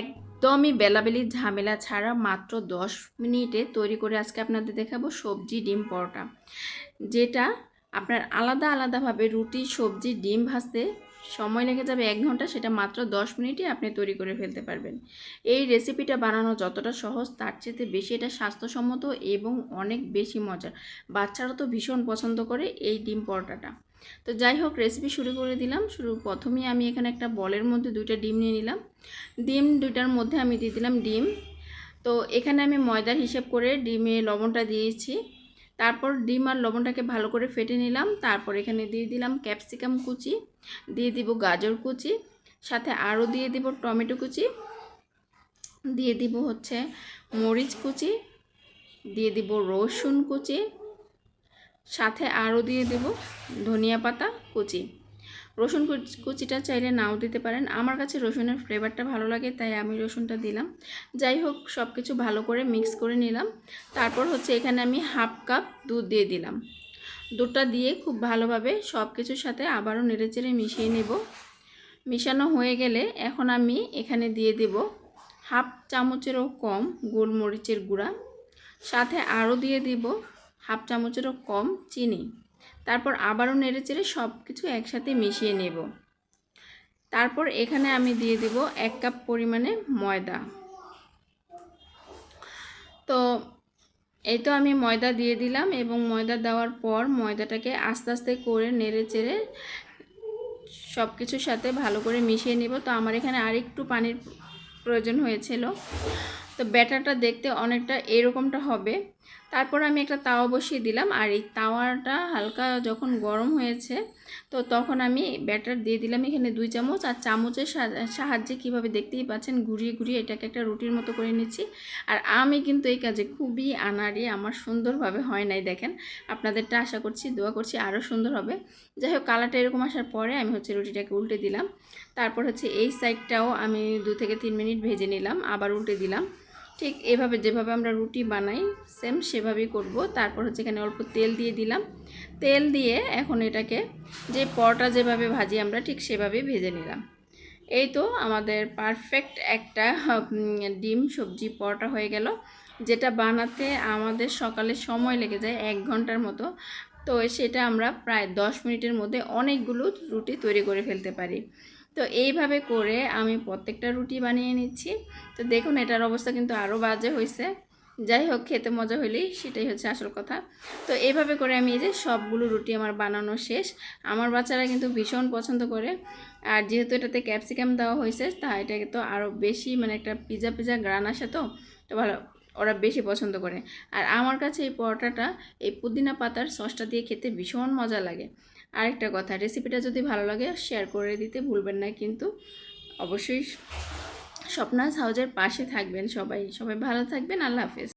একদমই বেলাবেলি ঝামেলা ছাড়া মাত্র দশ মিনিটে তৈরি করে আজকে আপনাদের দেখাবো সবজি ডিম পরোটা, যেটা আপনার আলাদা আলাদাভাবে রুটি, সবজি, ডিম ভাজতে সময় লেগে যাবে এক ঘণ্টা, সেটা মাত্র দশ মিনিটে আপনি তৈরি করে ফেলতে পারবেন। এই রেসিপিটা বানানো যতটা সহজ, তার চেয়ে বেশি এটা স্বাস্থ্যসম্মত এবং অনেক বেশি মজার। বাচ্চারা তো ভীষণ পছন্দ করে এই ডিম পরোটাটা। তো যাই হোক রেসিপি শুরু করে দিলাম। শুরু, প্রথমেই আমি এখানে একটা বলের মধ্যে দুইটা ডিম নিয়ে নিলাম। ডিম দুইটার মধ্যে আমি দিয়ে দিলাম ডিম। তো এখানে আমি ময়দার হিসেব করে ডিমে লবণটা দিয়েছি। তারপর ডিম আর লবণটাকে ভালো করে ফেটে নিলাম। তারপর এখানে দিয়ে দিলাম ক্যাপসিকাম কুচি, দিয়ে দিব গাজর কুচি, সাথে আরও দিয়ে দিব টমেটো কুচি, দিয়ে দিব হচ্ছে মরিচ কুচি, দিয়ে দিব রসুন কুচি সাথে আরও দিয়ে দেব ধনিয়া পাতা, কুচি। রসুন কুচিটা চাইলে নাও দিতে পারেন। আমার কাছে রসুনের ফ্লেভারটা ভালো লাগে, তাই আমি রসুনটা দিলাম। যাই হোক সব কিছু ভালো করে মিক্স করে নিলাম। তারপর হচ্ছে এখানে আমি হাফ কাপ দুধ দিয়ে দিলাম। দুধটা দিয়ে খুব ভালোভাবে সব কিছুর সাথে আবারও নেড়েচেড়ে মিশিয়ে নেব। মিশানো হয়ে গেলে এখন আমি এখানে দিয়ে দেব হাফ চামচেরও কম গোলমরিচের গুঁড়া। সাথে আরও দিয়ে দিব হাফ চামচেরও কম চিনি। তারপর আবারও নেড়ে চেড়ে সব কিছু একসাথে মিশিয়ে নেব। তারপর এখানে আমি দিয়ে দেব এক কাপ পরিমাণে ময়দা। তো এই তো আমি ময়দা দিয়ে দিলাম এবং ময়দা দেওয়ার পর ময়দাটাকে আস্তে আস্তে করে নেড়ে চেড়ে সব কিছুর সাথে ভালো করে মিশিয়ে নেব। তো আমার এখানে আরেকটু পানির প্রয়োজন হয়েছিল। তো ব্যাটারটা দেখতে অনেকটা এরকমটা হবে। তারপর আমি একটা তাওয়া বসিয়ে দিলাম আর এই তাওয়াটা হালকা যখন গরম হয়েছে, তো তখন আমি ব্যাটার দিয়ে দিলাম এখানে দুই চামচ আর চামচের সাহায্যে কীভাবে দেখতেই পাচ্ছেন ঘুরিয়ে ঘুরিয়ে এটাকে একটা রুটির মতো করে নিচ্ছি। আর আমি কিন্তু এই কাজে খুবই আনাড়ি, আমার সুন্দরভাবে হয় নাই দেখেন। আপনাদেরটা আশা করছি, দোয়া করছি আরও সুন্দর হবে। যাই হোক, কালারটা এরকম আসার পরে আমি হচ্ছে রুটিটাকে উল্টে দিলাম। তারপর হচ্ছে এই সাইডটাও আমি দু থেকে তিন মিনিট ভেজে নিলাম, আবার উল্টে দিলাম। ঠিক এভাবে যেভাবে আমরা রুটি বানাই সেম সেভাবেই করব। তারপর হচ্ছে এখানে অল্প তেল দিয়ে দিলাম। তেল দিয়ে এখন এটাকে যে পরটা যেভাবে ভাজি আমরা ঠিক সেভাবেই ভেজে নিলাম। এই তো আমাদের পারফেক্ট একটা ডিম সবজি পরোটা হয়ে গেল। যেটা বানাতে আমাদের সকালে সময় লেগে যায় এক ঘণ্টার মতো। তো সেটা আমরা প্রায় দশ মিনিটের মধ্যে অনেকগুলো রুটি তৈরি করে ফেলতে পারি। তো এইভাবে করে আমি প্রত্যেকটা রুটি বানিয়ে নিচ্ছি। তো দেখুন, এটার অবস্থা কিন্তু আরও বাজে হয়েছে যাই হোক, খেতে মজা হইলেই সেটাই হচ্ছে আসল কথা। তো এইভাবে করে আমি এই যে সবগুলো রুটি আমার বানানো শেষ। আমার বাচ্চারা কিন্তু ভীষণ পছন্দ করে। আর যেহেতু এটাতে ক্যাপসিকাম দেওয়া হয়েছে তা এটাকে তো আরও বেশি মানে একটা পিজা পিজা গ্রান আসে তো তো ভালো। ওরা বেশি পছন্দ করে। আর আমার কাছে এই পরোটাটা, এই পুদিনা পাতার সসটা দিয়ে খেতে ভীষণ মজা লাগে। আরেকটা কথা রেসিপিটা যদি ভালো লাগে শেয়ার করে দিতে ভুলবেন না কিন্তু অবশ্যই স্বপ্নাস হাউজের পাশে থাকবেন সবাই। সবাই ভালো থাকবেন, আল্লাহ হাফেজ।